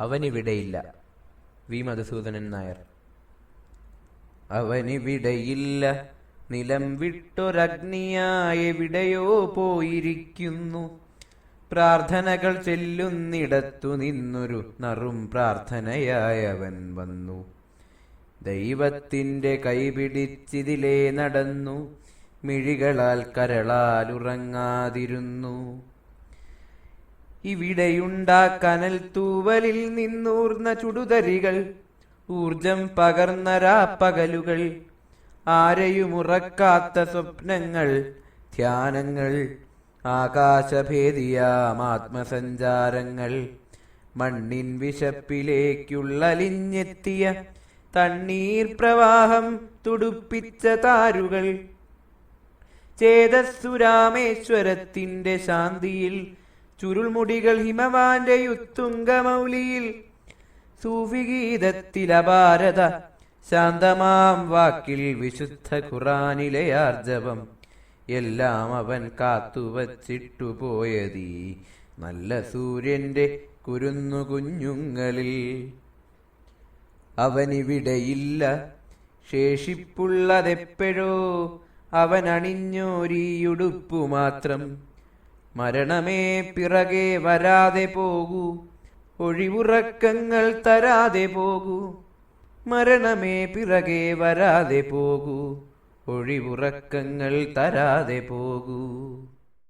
അവനിവിടെയില്ല. V. Madhusoodanan Nair. അവനിവിടെയില്ല. നിലം വിട്ടൊരഗ്നിയായെവിടെയോ പോയിരിക്കുന്നു. പ്രാർത്ഥനകൾ ചെല്ലുന്നിടത്തു നിന്നൊരു നറും പ്രാർത്ഥനയായവൻ വന്നു. ദൈവത്തിന്റെ കൈപിടിച്ചിതിലേ നടന്നു. മിഴികളാൽ കരളാൽ ഉറങ്ങാതിരുന്നു ഇവിടെയുണ്ടാ കനൽ തൂവലിൽ നിന്നൂർന്ന ചുടുതരികൾ ഊർജം പകർന്ന രാപ്പകലുകൾ ആരെയുമുറക്കാത്ത സ്വപ്നങ്ങൾ ധ്യാനങ്ങൾ. ആകാശഭേദിയാം ആത്മസഞ്ചാരങ്ങൾ. മണ്ണിൻ വിശപ്പിലേക്കുള്ളലിഞ്ഞെത്തിയ തണ്ണീർ പ്രവാഹം തുടുപ്പിച്ച താരുകൾ. ചേതസ്സുരാമേശ്വരത്തിന്റെ ശാന്തിയിൽ ചുരുൾമുടികൾ ഹിമവാന്റെ യുത്തുംഗമൗലിയിൽ. സൂഫിഗീതത്തിലഭാരത ശാന്തമാം വാക്കിൽ വിശുദ്ധ ഖുറാനിലെ ആർജവം. എല്ലാം അവൻ കാത്തുവച്ചിട്ടുപോയതീ നല്ല സൂര്യന്റെ കുരുന്നു കുഞ്ഞുങ്ങളിൽ അവനിവിടെയില്ല ശേഷിപ്പുള്ളതെപ്പോഴോ അവനണിഞ്ഞോരീയുടുപ്പു മാത്രം മരണമേ പിറകെ വരാതെ പോകൂ. ഒഴിവുറക്കങ്ങൾ തരാതെ പോകൂ. മരണമേ പിറകെ വരാതെ പോകൂ. ഒഴിവുറക്കങ്ങൾ തരാതെ പോകൂ.